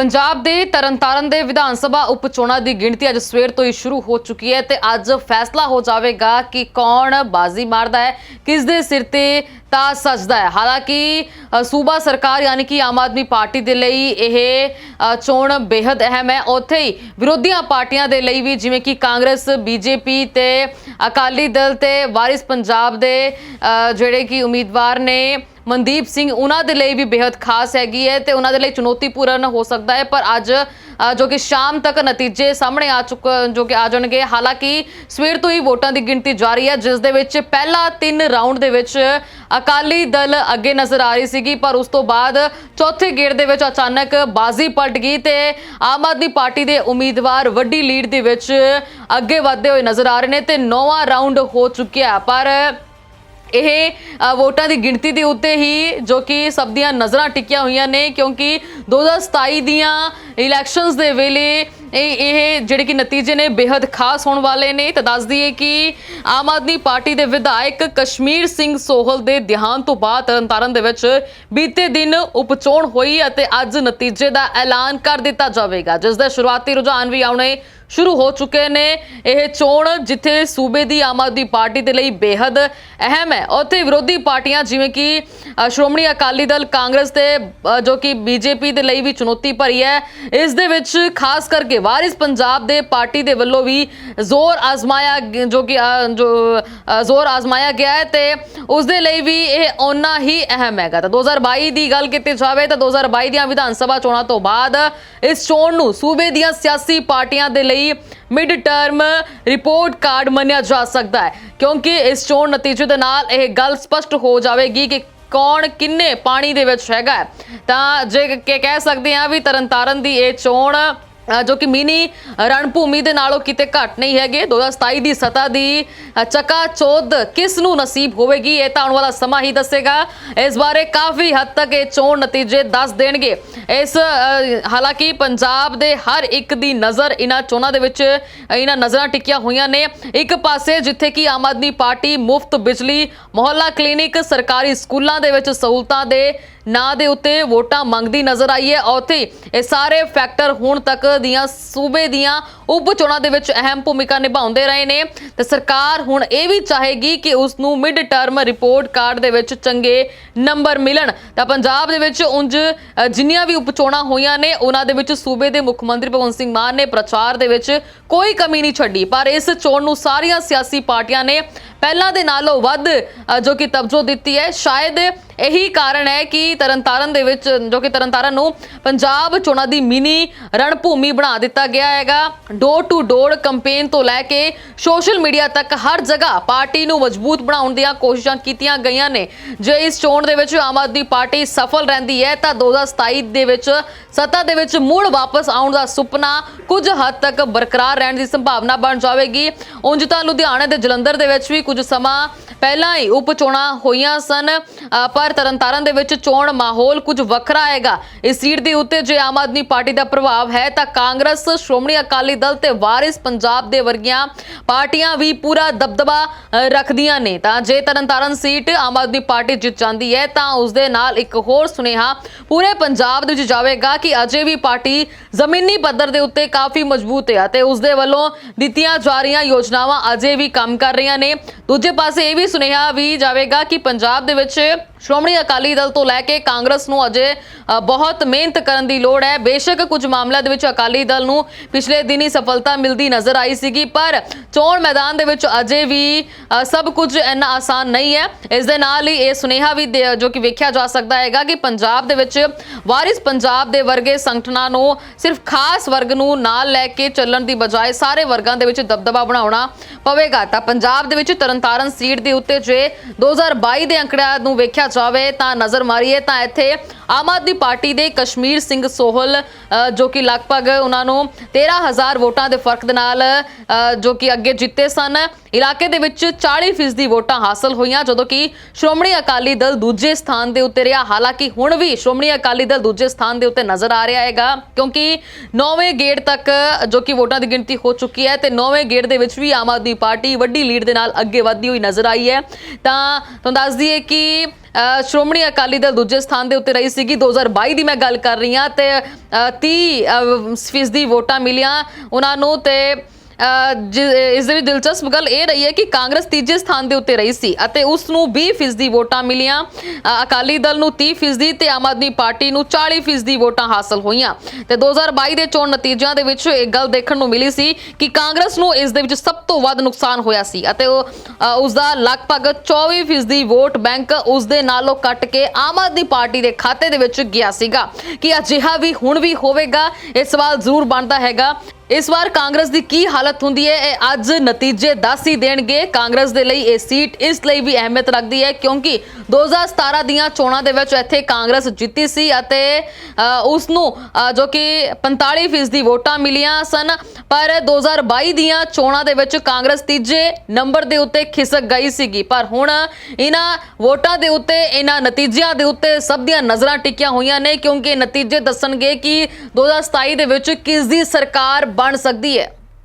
ਪੰਜਾਬ ਦੇ ਤਰਨਤਾਰਨ ਦੇ ਵਿਧਾਨ ਸਭਾ ਉਪ ਚੋਣਾਂ ਦੀ ਗਿਣਤੀ ਅੱਜ ਸਵੇਰ ਤੋਂ ਹੀ ਸ਼ੁਰੂ ਹੋ ਚੁੱਕੀ ਹੈ ਤੇ ਅੱਜ ਫੈਸਲਾ ਹੋ ਜਾਵੇਗਾ ਕਿ ਕੌਣ ਬਾਜ਼ੀ ਮਾਰਦਾ ਹੈ, ਕਿਸ ਦੇ ਸਿਰ ਤੇ ਤਾਂ ਸਜਦਾ ਹੈ। ਹਾਲਾਂਕਿ ਸੂਬਾ ਸਰਕਾਰ ਯਾਨੀ ਕਿ ਆਮ ਆਦਮੀ ਪਾਰਟੀ ਦੇ ਲਈ ਇਹ ਚੋਣ ਬੇहद ਅਹਿਮ ਹੈ। ਉੱਥੇ ਹੀ ਵਿਰੋਧੀਆਂ ਪਾਰਟੀਆਂ ਦੇ ਲਈ ਵੀ ਜਿਵੇਂ ਕਿ ਕਾਂਗਰਸ, ਬੀਜੇਪੀ ਤੇ ਅਕਾਲੀ ਦਲ ਤੇ ਵਾਰਿਸ ਪੰਜਾਬ ਦੇ ਜਿਹੜੇ ਕਿ ਉਮੀਦਵਾਰ ਨੇ ਮਨਦੀਪ ਸਿੰਘ, ਉਹਨਾਂ ਦੇ ਲਈ ਵੀ ਬੇहद ਖਾਸ ਹੈਗੀ ਹੈ ਤੇ ਉਹਨਾਂ ਦੇ ਲਈ ਚੁਣੌਤੀਪੂਰਨ ਹੋ ਸਕਦਾ ਹੈ, ਪਰ ਅੱਜ ਜੋ ਕਿ ਸ਼ਾਮ ਤੱਕ ਨਤੀਜੇ ਸਾਹਮਣੇ ਆ ਚੁੱਕ, ਜੋ ਕਿ ਆ ਜਾਣਗੇ। ਹਾਲਾਂਕਿ ਸਵੇਰ ਤੋਂ ਹੀ ਵੋਟਾਂ ਦੀ ਗਿਣਤੀ ਜਾਰੀ ਹੈ, ਜਿਸ ਦੇ ਵਿੱਚ ਪਹਿਲਾ ਤਿੰਨ ਰਾਊਂਡ ਦੇ ਵਿੱਚ ਅਕਾਲੀ ਦਲ ਅੱਗੇ ਨਜ਼ਰ ਆ ਰਹੀ ਸੀਗੀ, ਪਰ ਉਸ ਤੋਂ ਬਾਅਦ ਚੌਥੇ ਗੇੜ ਦੇ ਵਿੱਚ ਅਚਾਨਕ ਬਾਜ਼ੀ ਪਲਟ ਗਈ ਤੇ ਆਮ ਆਦਮੀ ਪਾਰਟੀ ਦੇ ਉਮੀਦਵਾਰ ਵੱਡੀ ਲੀਡ ਦੇ ਵਿੱਚ ਅੱਗੇ ਵਧਦੇ ਹੋਏ ਨਜ਼ਰ ਆ ਰਹੇ ਨੇ ਤੇ ਨੌਵਾਂ ਰਾਊਂਡ ਹੋ ਚੁੱਕਿਆ ਪਰ ਇਹ ਵੋਟਾਂ ਦੀ ਗਿਣਤੀ ਦੇ ਉੱਤੇ ਹੀ ਜੋ ਕਿ ਸਭ ਦੀਆਂ ਨਜ਼ਰਾਂ ਟਿਕੀਆਂ ਹੋਈਆਂ ਨੇ ਕਿਉਂਕਿ 2027 ਦੀਆਂ ਇਲੈਕਸ਼ਨਸ ਦੇ ਵੇਲੇ ਇਹ ਇਹ ਜਿਹੜੇ ਕਿ ਨਤੀਜੇ ਨੇ ਬੇहद ਖਾਸ ਹੋਣ ਵਾਲੇ ਨੇ ਤਾਂ ਦੱਸ ਦਈਏ ਕਿ ਆਮ ਆਦਮੀ ਪਾਰਟੀ ਦੇ ਵਿਧਾਇਕ ਕਸ਼ਮੀਰ ਸਿੰਘ ਸੋਹਲ ਦੇ ਦਿਹਾਂਤ ਤੋਂ ਬਾਅਦ ਤਰਨਤਾਰਨ ਦੇ ਵਿੱਚ ਬੀਤੇ ਦਿਨ ਉਪਚੋਣ ਹੋਈ ਅਤੇ ਅੱਜ ਨਤੀਜੇ ਦਾ ਐਲਾਨ ਕਰ ਦਿੱਤਾ ਜਾਵੇਗਾ, ਜਿਸ ਦਾ ਸ਼ੁਰੂਆਤੀ ਰੁਝਾਨ ਵੀ ਆਉਣੇ ਸ਼ੁਰੂ ਹੋ ਚੁੱਕੇ ਨੇ। ਇਹ ਚੋਣ ਜਿੱਥੇ ਸੂਬੇ ਦੀ ਆਮ ਆਦਮੀ ਪਾਰਟੀ ਦੇ ਲਈ ਬੇहद ਅਹਿਮ ਹੈ। ਉੱਥੇ ਵਿਰੋਧੀ ਪਾਰਟੀਆਂ ਜਿਵੇਂ ਕਿ ਸ਼੍ਰੋਮਣੀ ਅਕਾਲੀ ਦਲ, ਕਾਂਗਰਸ ਤੇ ਜੋ ਕਿ ਬੀਜੇਪੀ ਦੇ ਲਈ ਵੀ ਚੁਣੌਤੀ ਭਰੀ ਹੈ। ਇਸ ਦੇ ਵਿੱਚ ਖਾਸ ਕਰਕੇ ਵਾਰਿਸ ਪੰਜਾਬ ਦੇ ਪਾਰਟੀ ਦੇ ਵੱਲੋਂ ਵੀ ਜ਼ੋਰ ਆਜ਼ਮਾਇਆ ਜੋ ਕਿ ਜੋ ਜ਼ੋਰ ਆਜ਼ਮਾਇਆ ਗਿਆ ਹੈ ਤੇ ਉਸ ਦੇ ਲਈ ਵੀ ਇਹ ਓਨਾ ਹੀ ਅਹਿਮ ਹੈਗਾ। ਤਾਂ 2022 ਦੀ ਗੱਲ ਕੀਤੀ ਜਾਵੇ ਤਾਂ 2022 ਦੀਆਂ ਵਿਧਾਨ ਸਭਾ ਚੋਣਾਂ ਤੋਂ ਬਾਅਦ ਇਸ ਚੋਣ ਨੂੰ ਸੂਬੇ ਦੀਆਂ ਸਿਆਸੀ ਪਾਰਟੀਆਂ ਦੇ ਲਈ ਮਿਡ ਟਰਮ ਰਿਪੋਰਟ ਕਾਰਡ ਮੰਨਿਆ ਜਾ ਸਕਦਾ ਹੈ। ਕਿਉਂਕਿ ਇਸ ਚੋਣ ਨਤੀਜੇ ਦੇ ਨਾਲ ਇਹ ਗੱਲ ਸਪਸ਼ਟ ਹੋ ਜਾਵੇਗੀ ਕਿ ਕੌਣ ਕਿੰਨੇ ਪਾਣੀ ਦੇ ਵਿੱਚ ਹੈਗਾ ਤਾਂ ਜੇ ਕਹਿ ਸਕਦੇ ਹਾਂ ਵੀ ਤਰਨਤਾਰਨ ਦੀ ਇਹ ਚੋਣ ਜੋ ਕਿ ਮਿਨੀ ਰਣਭੂਮੀ ਦੇ ਨਾਲੋਂ ਕਿਤੇ ਘੱਟ ਨਹੀਂ ਹੈਗੇ। 2027 ਦੀ ਸਤਾ ਦੀ ਚੱਕਾ ਚੋਦ ਕਿਸ ਨੂੰ ਨਸੀਬ ਹੋਵੇਗੀ ਇਹ ਤਾਂ ਆਉਣ ਵਾਲਾ ਸਮਾਂ ਹੀ ਦੱਸੇਗਾ। ਇਸ ਬਾਰੇ ਕਾਫੀ ਹੱਦ ਤੱਕ ਇਹ ਚੋਣ ਨਤੀਜੇ ਦੱਸ ਦੇਣਗੇ। ਇਸ ਹਾਲਾਂਕਿ ਪੰਜਾਬ ਦੇ ਹਰ ਇੱਕ ਦੀ ਨਜ਼ਰ ਇਹਨਾਂ ਚੋਣਾਂ ਦੇ ਵਿੱਚ ਇਹਨਾਂ ਨਜ਼ਰਾਂ ਟਿਕੀਆਂ ਹੋਈਆਂ ਨੇ। ਇੱਕ ਪਾਸੇ ਜਿੱਥੇ ਕਿ ਆਮ ਆਦਮੀ ਪਾਰਟੀ ਮੁਫਤ ਬਿਜਲੀ, ਮੁਹੱਲਾ ਕਲੀਨਿਕ, ਸਰਕਾਰੀ ਸਕੂਲਾਂ ਦੇ ਵਿੱਚ ਸਹੂਲਤਾਂ ਦੇ ਨਾਂ ਦੇ ਉੱਤੇ ਵੋਟਾਂ ਮੰਗਦੀ ਨਜ਼ਰ ਆਈ ਹੈ ਉੱਥੇ ਇਹ ਸਾਰੇ ਫੈਕਟਰ ਹੁਣ ਤੱਕ ਦੀਆਂ ਸੂਬੇ ਦੀਆਂ ਉਪ ਚੋਣਾਂ ਦੇ ਵਿੱਚ ਅਹਿਮ ਭੂਮਿਕਾ ਨਿਭਾਉਂਦੇ ਰਹੇ ਨੇ। ਤੇ ਸਰਕਾਰ ਹੁਣ ਇਹ ਵੀ ਚਾਹੇਗੀ ਕਿ ਉਸ ਨੂੰ ਮਿਡ ਟਰਮ ਰਿਪੋਰਟ ਕਾਰਡ ਦੇ ਵਿੱਚ ਚੰਗੇ ਨੰਬਰ ਮਿਲਣ। ਤਾਂ ਪੰਜਾਬ ਦੇ ਵਿੱਚ ਉਂਝ ਜਿੰਨੀਆਂ ਵੀ ਉਪ ਚੋਣਾਂ ਹੋਈਆਂ ਨੇ, ਉਹਨਾਂ ਦੇ ਵਿੱਚ ਸੂਬੇ ਦੇ ਮੁੱਖ ਮੰਤਰੀ ਭਗਵੰਤ ਸਿੰਘ ਮਾਨ ਨੇ ਪ੍ਰਚਾਰ ਦੇ ਵਿੱਚ ਕੋਈ ਕਮੀ ਨਹੀਂ ਛੱਡੀ। ਪਰ ਇਸ ਚੋਣ ਨੂੰ ਸਾਰੀਆਂ ਸਿਆਸੀ ਪਾਰਟੀਆਂ ਨੇ ਪਹਿਲਾਂ ਦੇ ਨਾਲੋਂ ਵੱਧ ਜੋ ਕਿ ਤਵਜੋ ਦਿੱਤੀ ਹੈ, ਸ਼ਾਇਦ ਇਹੀ ਕਾਰਨ ਹੈ ਕਿ ਤਰਨਤਾਰਨ ਦੇ ਵਿੱਚ, ਜੋ ਕਿ ਤਰਨਤਾਰਨ ਨੂੰ ਪੰਜਾਬ ਚੋਣਾਂ ਦੀ ਮਿਨੀ ਰਣਭੂਮੀ ਬਣਾ ਦਿੱਤਾ ਗਿਆ ਹੈਗਾ। ਡੋਰ ਟੂ ਡੋਰ ਕੈਂਪੇਨ ਤੋਂ ਲੈ ਕੇ ਸੋਸ਼ਲ ਮੀਡੀਆ ਤੱਕ ਹਰ ਜਗ੍ਹਾ ਪਾਰਟੀ ਨੂੰ ਮਜ਼ਬੂਤ ਬਣਾਉਣ ਦੀਆਂ ਕੋਸ਼ਿਸ਼ਾਂ ਕੀਤੀਆਂ ਗਈਆਂ ਨੇ। ਜੇ ਇਸ ਚੋਣ ਦੇ ਵਿੱਚ ਆਮ ਆਦਮੀ ਪਾਰਟੀ ਸਫਲ ਰਹਿੰਦੀ ਹੈ, ਤਾਂ 2027 ਦੇ ਵਿੱਚ ਸੱਤਾ ਦੇ ਵਿੱਚ ਮੁੜ ਵਾਪਸ ਆਉਣ ਦਾ ਸੁਪਨਾ ਕੁਝ ਹੱਦ ਤੱਕ ਬਰਕਰਾਰ ਰਹਿਣ ਦੀ ਸੰਭਾਵਨਾ ਬਣ ਜਾਵੇਗੀ। ਉਂਝ ਤਾਂ ਲੁਧਿਆਣਾ ਤੇ ਜਲੰਧਰ ਦੇ ਵਿੱਚ ਵੀ ਕੁਝ ਸਮਾਂ ਪਹਿਲਾਂ ਹੀ ਉਪ ਚੋਣਾਂ ਹੋਈਆਂ ਸਨ। ਪਰ ਪਰ ਤਰਨਤਾਰਨ ਦੇ ਵਿੱਚ ਚੋਣ ਮਾਹੌਲ ਕੁਝ ਵੱਖਰਾ ਆਏਗਾ। ਇਸ ਸੀਟ ਦੇ ਉੱਤੇ ਜੇ ਆਮ ਆਦਮੀ ਪਾਰਟੀ ਦਾ ਪ੍ਰਭਾਵ ਹੈ ਤਾਂ ਕਾਂਗਰਸ, ਸ਼੍ਰੋਮਣੀ ਅਕਾਲੀ ਦਲ ਤੇ ਵਾਰਿਸ ਪੰਜਾਬ ਦੇ ਵਰਗੀਆਂ ਪਾਰਟੀਆਂ ਵੀ ਪੂਰਾ ਦਬਦਬਾ ਰੱਖਦੀਆਂ ਨੇ। ਤਾਂ ਜੇ ਤਰਨਤਾਰਨ ਸੀਟ ਆਮ ਆਦਮੀ ਪਾਰਟੀ ਜਿੱਤ ਜਾਂਦੀ ਹੈ ਤਾਂ ਉਸ ਦੇ ਨਾਲ ਇੱਕ ਹੋਰ ਸੁਨੇਹਾ ਪੂਰੇ ਪੰਜਾਬ ਦੇ ਵਿੱਚ ਜਾਵੇਗਾ ਕਿ ਅਜੇ ਵੀ ਪਾਰਟੀ ਜ਼ਮੀਨੀ ਪੱਧਰ ਦੇ ਉੱਤੇ ਕਾਫੀ ਮਜ਼ਬੂਤ ਹੈ ਅਤੇ ਉਸ ਦੇ ਵੱਲੋਂ ਦਿੱਤੀਆਂ ਜਾ ਰਹੀਆਂ ਯੋਜਨਾਵਾਂ ਅਜੇ ਵੀ ਕੰਮ ਕਰ ਰਹੀਆਂ ਨੇ। ਦੂਜੇ ਪਾਸੇ ਇਹ ਵੀ ਸੁਨੇਹਾ ਵੀ ਜਾਵੇਗਾ ਕਿ ਪੰਜਾਬ ਦੇ ਵਿੱਚ ਸ਼੍ਰੋਮਣੀ ਅਕਾਲੀ ਦਲ ਤੋਂ ਲੈ ਕੇ ਕਾਂਗਰਸ ਨੂੰ ਅਜੇ ਬਹੁਤ ਮਿਹਨਤ ਕਰਨ ਦੀ ਲੋੜ ਹੈ। ਬੇਸ਼ੱਕ ਕੁਝ ਮਾਮਲਿਆਂ ਦੇ ਵਿੱਚ ਅਕਾਲੀ ਦਲ ਨੂੰ ਪਿਛਲੇ ਦਿਨੀ ਸਫਲਤਾ ਮਿਲਦੀ ਨਜ਼ਰ ਆਈ ਸੀਗੀ, ਪਰ ਚੋਣ ਮੈਦਾਨ ਦੇ ਵਿੱਚ ਅਜੇ ਵੀ ਸਭ ਕੁਝ ਇੰਨਾ ਆਸਾਨ ਨਹੀਂ ਹੈ। ਇਸ ਦੇ ਨਾਲ ਹੀ ਇਹ ਸੁਨੇਹਾ ਵੀ ਜੋ ਕਿ ਵੇਖਿਆ ਜਾ ਸਕਦਾ ਹੈਗਾ ਕਿ ਪੰਜਾਬ ਦੇ ਵਿੱਚ ਵਾਰਿਸ ਪੰਜਾਬ ਦੇ ਵਰਗੇ ਸੰਗਠਨਾਂ ਨੂੰ ਸਿਰਫ ਖਾਸ ਵਰਗ ਨੂੰ ਨਾਲ ਲੈ ਕੇ ਚੱਲਣ ਦੀ ਬਜਾਏ ਸਾਰੇ ਵਰਗਾਂ ਦੇ ਵਿੱਚ ਦਬਦਬਾ ਬਣਾਉਣਾ ਪਵੇਗਾ। ਤਾਂ ਪੰਜਾਬ ਦੇ ਵਿੱਚ ਤਰਨਤਾਰਨ ਸੀਟ ਦੇ ਉੱਤੇ ਜੇ 2022 ਦੇ ਅੰਕੜਿਆਂ ਨੂੰ ਵੇਖਿਆ ਜਾਵੇ ਤਾਂ ਨਜ਼ਰ ਮਾਰੀਏ ਤਾਂ ਇੱਥੇ ਆਮ ਆਦਮੀ ਪਾਰਟੀ ਦੇ ਕਸ਼ਮੀਰ ਸਿੰਘ ਸੋਹਲ ਅ, ਜੋ ਕਿ ਲਗਭਗ ਉਹਨਾਂ ਨੂੰ 13000 ਵੋਟਾਂ ਦੇ ਫ਼ਰਕ ਦੇ ਨਾਲ ਜੋ ਕਿ ਅੱਗੇ ਜਿੱਤੇ ਸਨ। ਇਲਾਕੇ ਦੇ ਵਿੱਚ 40% ਵੋਟਾਂ ਹਾਸਲ ਹੋਈਆਂ ਜਦੋਂ ਕਿ ਸ਼੍ਰੋਮਣੀ ਅਕਾਲੀ ਦਲ ਦੂਜੇ ਸਥਾਨ ਦੇ ਉੱਤੇ ਰਿਹਾ। ਹਾਲਾਂਕਿ ਹੁਣ ਵੀ ਸ਼੍ਰੋਮਣੀ ਅਕਾਲੀ ਦਲ ਦੂਜੇ ਸਥਾਨ ਦੇ ਉੱਤੇ ਨਜ਼ਰ ਆ ਰਿਹਾ ਹੈਗਾ ਕਿਉਂਕਿ 9ਵੇਂ ਗੇੜ ਤੱਕ ਜੋ ਕਿ ਵੋਟਾਂ ਦੀ ਗਿਣਤੀ ਹੋ ਚੁੱਕੀ ਹੈ ਤੇ 9ਵੇਂ ਗੇੜ ਦੇ ਵਿੱਚ ਵੀ ਆਮ ਆਦਮੀ ਪਾਰਟੀ ਵੱਡੀ ਲੀਡ ਦੇ ਨਾਲ ਅੱਗੇ ਵਧਦੀ ਹੋਈ ਨਜ਼ਰ ਆਈ ਹੈ। ਤਾਂ ਤੁਹਾਨੂੰ ਦੱਸ ਦਈਏ ਕਿ ਸ਼੍ਰੋਮਣੀ ਅਕਾਲੀ ਦਲ ਦੂਜੇ ਸਥਾਨ ਦੇ ਉੱਤੇ ਰਹੀ ਸੀਗੀ। 2022 ਦੀ ਮੈਂ ਗੱਲ ਕਰ ਰਹੀ ਹਾਂ ਤੇ ਅ, 30 ਫੀਸਦੀ ਵੋਟਾਂ ਮਿਲੀਆਂ ਉਹਨਾਂ ਨੂੰ ਤੇ ਇਸ ਦੇ ਵਿੱਚ ਦਿਲਚਸਪ ਗੱਲ ਇਹ ਰਹੀ ਹੈ ਕਿ ਕਾਂਗਰਸ ਤੀਜੇ ਸਥਾਨ ਦੇ ਉੱਤੇ ਰਹੀ ਸੀ ਅਤੇ ਉਸ ਨੂੰ 20 ਫੀਸਦੀ ਵੋਟਾਂ ਮਿਲੀਆਂ। ਅਕਾਲੀ ਦਲ ਨੂੰ 30 ਫੀਸਦੀ ਤੇ ਆਮ ਆਦਮੀ ਪਾਰਟੀ ਨੂੰ 40 ਫੀਸਦੀ ਵੋਟਾਂ ਹਾਸਲ ਹੋਈਆਂ। ਤੇ 2022 ਦੇ ਚੋਣ ਨਤੀਜਿਆਂ ਦੇ ਵਿੱਚ ਇਹ ਗੱਲ ਦੇਖਣ ਨੂੰ ਮਿਲੀ ਸੀ ਕਿ ਕਾਂਗਰਸ ਨੂੰ ਇਸ ਦੇ ਵਿੱਚ ਸਭ ਤੋਂ ਵੱਧ ਨੁਕਸਾਨ ਹੋਇਆ ਸੀ ਅਤੇ ਉਹ ਅ, ਉਸ ਦਾ ਲਗਭਗ 24 ਫੀਸਦੀ ਵੋਟ ਬੈਂਕ ਉਸ ਦੇ ਨਾਲੋਂ ਕੱਟ ਕੇ ਆਮ ਆਦਮੀ ਪਾਰਟੀ ਦੇ ਖਾਤੇ ਦੇ ਵਿੱਚ ਗਿਆ ਸੀਗਾ। ਕਿ ਅਜਿਹਾ ਵੀ ਹੁਣ ਵੀ ਹੋਵੇਗਾ? ਇਹ ਸਵਾਲ ਜ਼ਰੂਰ ਬਣਦਾ ਹੈਗਾ। ਇਸ ਵਾਰ ਕਾਂਗਰਸ ਦੀ ਕੀ ਹਾਲਤ ਹੁੰਦੀ ਹੈ ਇਹ ਅੱਜ ਨਤੀਜੇ ਦੱਸ ਹੀ ਦੇਣਗੇ। ਕਾਂਗਰਸ ਦੇ ਲਈ ਇਹ ਸੀਟ ਇਸ ਲਈ ਵੀ ਅਹਿਮੀਅਤ ਰੱਖਦੀ ਹੈ ਕਿਉਂਕਿ 2017 ਦੀਆਂ ਚੋਣਾਂ ਦੇ ਵਿੱਚ ਇੱਥੇ ਕਾਂਗਰਸ ਜਿੱਤੀ ਸੀ ਅਤੇ ਅ, ਉਸ ਨੂੰ ਜੋ ਕਿ 45% ਦੀ ਵੋਟਾਂ ਮਿਲੀਆਂ ਸਨ ਪਰ 2022 ਦੀਆਂ ਚੋਣਾਂ ਦੇ ਵਿੱਚ ਕਾਂਗਰਸ ਤੀਜੇ ਨੰਬਰ ਦੇ ਉੱਤੇ ਖਿਸਕ ਗਈ ਸੀਗੀ। ਪਰ ਹੁਣ ਇਹਨਾਂ ਵੋਟਾਂ ਦੇ ਉੱਤੇ ਇਹਨਾਂ ਨਤੀਜਿਆਂ ਦੇ ਉੱਤੇ ਸਭ ਦੀਆਂ ਨਜ਼ਰਾਂ ਟਿਕੀਆਂ ਹੋਈਆਂ ਨੇ ਕਿਉਂਕਿ ਇਹ ਨਤੀਜੇ ਦੱਸਣਗੇ ਕਿ 2027 ਦੇ ਵਿੱਚ ਕਿਸ ਦੀ ਸਰਕਾਰ ਬਣ ਸਕਦੀ ਹੈ।